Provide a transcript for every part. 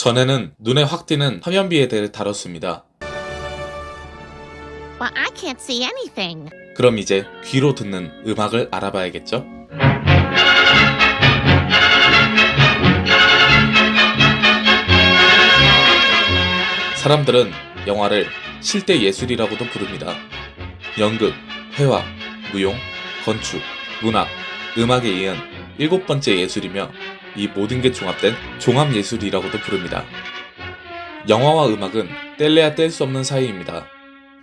전에는 눈에 확 띄는 화면비에 대해 다뤘습니다. Well, I can't see anything. 그럼 이제 귀로 듣는 음악을 알아봐야겠죠? 사람들은 영화를 실대 예술이라고도 부릅니다. 연극, 회화, 무용, 건축, 문학, 음악에 이은 일곱 번째 예술이며 이 모든 게 종합된 종합예술이라고도 부릅니다. 영화와 음악은 뗄래야 뗄 수 없는 사이입니다.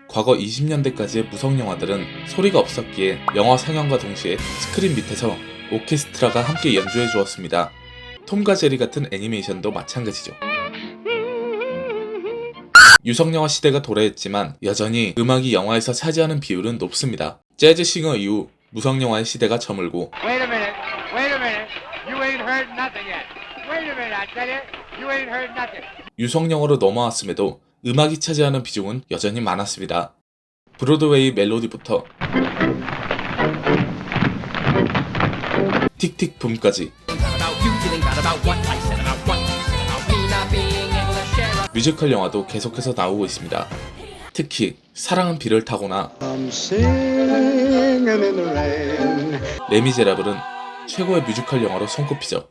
과거 20년대까지의 무성 영화들은 소리가 없었기에 영화 상영과 동시에 스크린 밑에서 오케스트라가 함께 연주해 주었습니다. 톰과 제리 같은 애니메이션도 마찬가지죠. 유성 영화 시대가 도래했지만 여전히 음악이 영화에서 차지하는 비율은 높습니다. 재즈 싱어 이후 무성 영화의 시대가 저물고 유성영어로 넘어왔음에도 음악이 차지하는 비중은 여전히 많았습니다. 브로드웨이 멜로디부터 틱틱 붐까지 뮤지컬 영화도 계속해서 나오고 있습니다. 특히 사랑은 비를 타거나 I'm singing in the rain. 레미제라블은 최고의 뮤지컬 영화로 손꼽히죠.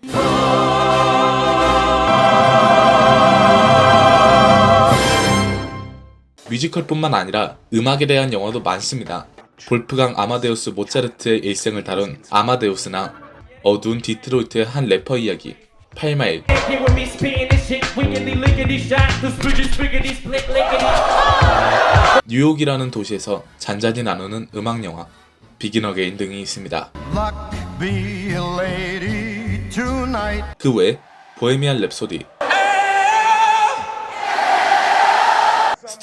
뮤지컬뿐만 아니라 음악에 대한 영화도 많습니다. 볼프강 아마데우스 모차르트의 일생을 다룬 아마데우스나 어두운 디트로이트의 한 래퍼 이야기 8마일 Here with me spitting this shit, wiggity lickety shot, the spooges spriggity split lickety. 뉴욕이라는 도시에서 잔잔히 나누는 음악 영화 비긴 어게인 등이 있습니다. 그 외 보헤미안 랩소디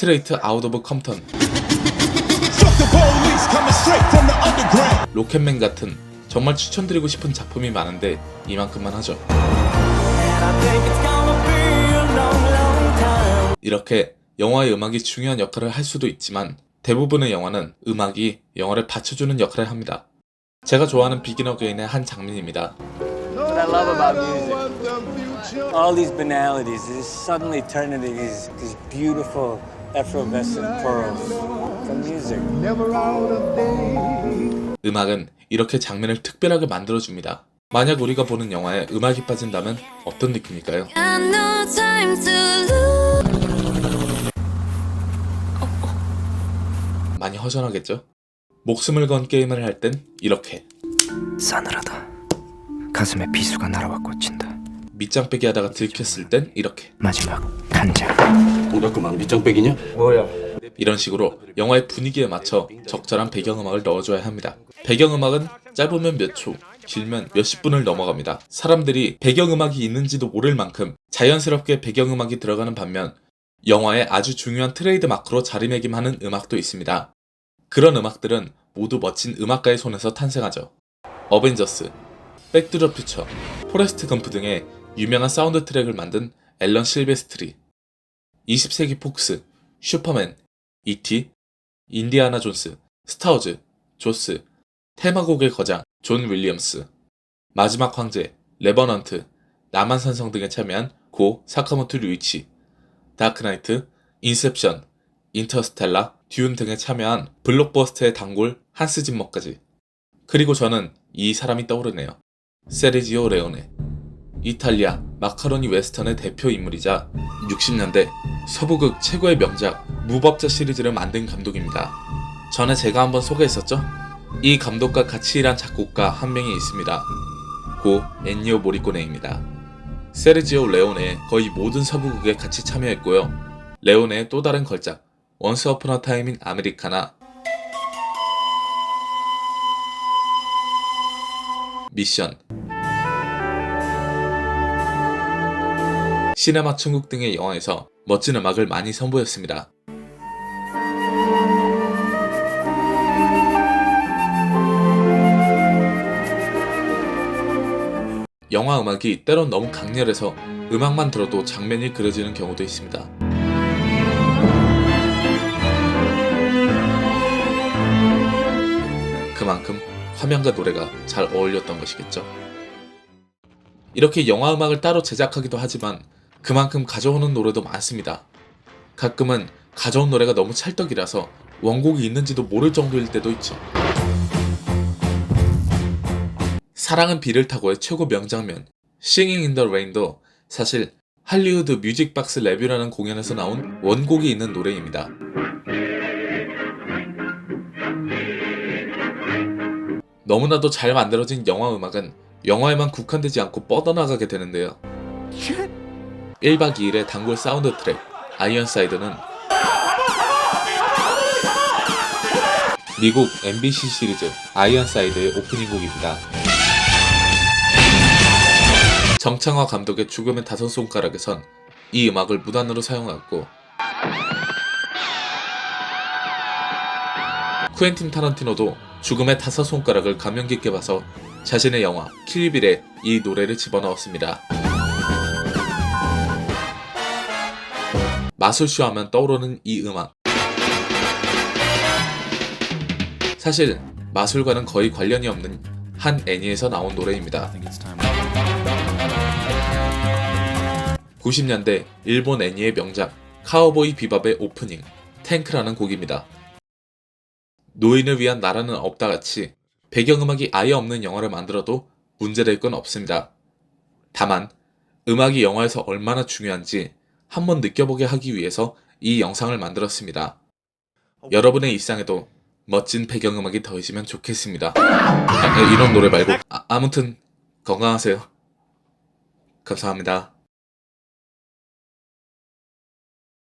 스트레이트 아웃 오브 컴턴 로켓맨 같은 정말 추천드리고 싶은 작품이 많은데 이만큼만 하죠. 이렇게 영화의 음악이 중요한 역할을 할 수도 있지만 대부분의 영화는 음악이 영화를 받쳐주는 역할을 합니다. 제가 좋아하는 비긴 어게인의 한 장면입니다. What I love about music, all these banalities, is suddenly turn into these, these beautiful, effervescent pearls from music. 음악은 이렇게 장면을 특별하게 만들어줍니다. 만약 우리가 보는 영화에 음악이 빠진다면 어떤 느낌일까요? Got no time to lose. 많이 허전하겠죠? 목숨을 건 게임을 할 땐 이렇게 싸늘하다. 가슴에 비수가 날아와 꽂힌다. 밑장 빼기 하다가 들켰을 땐 이렇게 마지막 한 장. 오락그만 밑장빼기냐? 이런 식으로 영화의 분위기에 맞춰 적절한 배경음악을 넣어줘야 합니다. 배경음악은 짧으면 몇 초, 길면 몇십 분을 넘어갑니다. 사람들이 배경음악이 있는지도 모를 만큼 자연스럽게 배경음악이 들어가는 반면 영화의 아주 중요한 트레이드 마크로 자리매김하는 음악도 있습니다. 그런 음악들은 모두 멋진 음악가의 손에서 탄생하죠. 어벤져스, 백투더 퓨처, 포레스트 검프 등의 유명한 사운드 트랙을 만든 앨런 실베스트리, 20세기 폭스, 슈퍼맨, E.T., 인디아나 존스, 스타워즈, 조스, 테마곡의 거장 존 윌리엄스, 마지막 황제, 레버넌트, 남한산성 등에 참여한 고 사카모토 류이치, 다크나이트, 인셉션, 인터스텔라, 듀운 등에 참여한 블록버스터의 단골 한스 짐머까지. 그리고 저는 이 사람이 떠오르네요. 세르지오 레오네. 이탈리아 마카로니 웨스턴의 대표 인물이자 60년대 서부극 최고의 명작 무법자 시리즈를 만든 감독입니다. 전에 제가 한번 소개했었죠? 이 감독과 같이 일한 작곡가 한 명이 있습니다. 고 엔니오 모리코네입니다. 세르지오 레오네의 거의 모든 서부극에 같이 참여했고요. 레오네의 또 다른 걸작 원스 어폰 어 타임 인 아메리카나 미션 시네마 천국 등의 영화에서 멋진 음악을 많이 선보였습니다. 영화 음악이 때론 너무 강렬해서 음악만 들어도 장면이 그려지는 경우도 있습니다. 그만큼 화면과 노래가 잘 어울렸던 것이겠죠. 이렇게 영화 음악을 따로 제작하기도 하지만 그만큼 가져오는 노래도 많습니다. 가끔은 가져온 노래가 너무 찰떡이라서 원곡이 있는지도 모를 정도일 때도 있죠. 사랑은 비를 타고의 최고 명장면 Singing in the Rain도 사실 할리우드 뮤직박스 레뷰라는 공연에서 나온 원곡이 있는 노래입니다. 너무나도 잘 만들어진 영화 음악은 영화에만 국한되지 않고 뻗어나가게 되는데요. 1박 2일의 단골 사운드 트랙 아이언사이드는 미국 MBC 시리즈 아이언사이드의 오프닝 곡입니다. 정창화 감독의 죽음의 다섯 손가락에선 이 음악을 무단으로 사용하였고 쿠엔틴 타란티노도 죽음의 다섯 손가락을 감명 깊게 봐서 자신의 영화 킬빌에 이 노래를 집어넣었습니다. 마술쇼 하면 떠오르는 이 음악. 사실 마술과는 거의 관련이 없는 한 애니에서 나온 노래입니다. 90년대 일본 애니의 명작 카우보이 비밥의 오프닝 탱크라는 곡입니다. 노인을 위한 나라는 없다 같이 배경음악이 아예 없는 영화를 만들어도 문제될 건 없습니다. 다만 음악이 영화에서 얼마나 중요한지 한번 느껴보게 하기 위해서 이 영상을 만들었습니다. 여러분의 일상에도 멋진 배경음악이 더해지면 좋겠습니다. 아, 이런 노래 말고 아, 아무튼 건강하세요. 감사합니다.